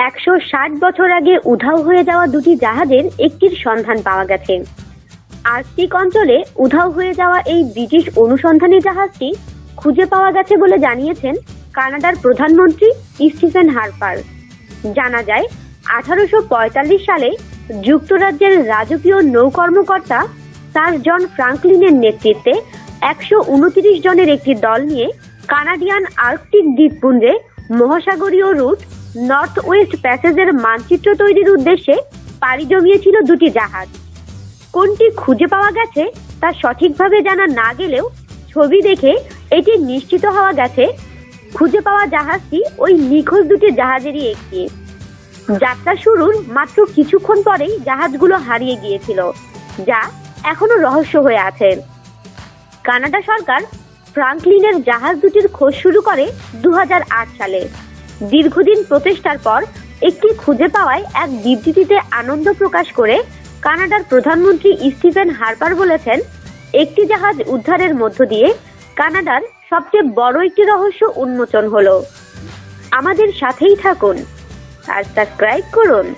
একশো ষাট বছর আগে উধাও হয়ে যাওয়া দুটি জাহাজের একটির সন্ধান পাওয়া গেছে। আর্কটিক অঞ্চলে উধাও হয়ে যাওয়া এই ব্রিটিশ অনুসন্ধানী জাহাজটি খুঁজে পাওয়া গেছে বলে জানিয়েছেন কানাডার প্রধানমন্ত্রী স্টিফেন হার্পার। জানা যায়, আঠারোশ পঁয়তাল্লিশ সালে যুক্তরাজ্যের রাজকীয় নৌ কর্মকর্তা স্যার জন ফ্রাঙ্কলিনের নেতৃত্বে একশো উনত্রিশ জনের একটি দল নিয়ে কানাডিয়ান আর্কটিক দ্বীপপুঞ্জে মহাসাগরীয় রুট নর্থ ওয়েস্ট প্যাসেজের মানচিত্র তৈরির উদ্দেশ্যে পাড়ি জমিয়েছিল দুটি জাহাজ। কোনটি খুঁজে পাওয়া গেছে তা সঠিকভাবে জানা না গেলেও ছবি দেখে এটি নিশ্চিত হওয়া গেছে, খুঁজে পাওয়া জাহাজটি ওই নিখোঁজ দুটি জাহাজেরই একটি। যাত্রা শুরুর মাত্র কিছুক্ষণ পরেই জাহাজগুলো হারিয়ে গিয়েছিল, যা এখনও রহস্য হয়ে আছে। কানাডা সরকার ফ্রাঙ্কলিনের জাহাজ দুটির খোঁজ শুরু করে দু হাজার আট সালে। দীর্ঘদিন প্রচেষ্টার পর একটি খুঁজে পাওয়ায় এক বিবৃতিতে আনন্দ প্রকাশ করে কানাডার প্রধানমন্ত্রী স্টিফেন হার্পার বলেছেন, একটি জাহাজ উদ্ধারের মধ্য দিয়ে কানাডার সবচেয়ে বড় একটি রহস্য উন্মোচন হল। আমাদের সাথেই থাকুন। আর সাবস্ক্রাইব করুন।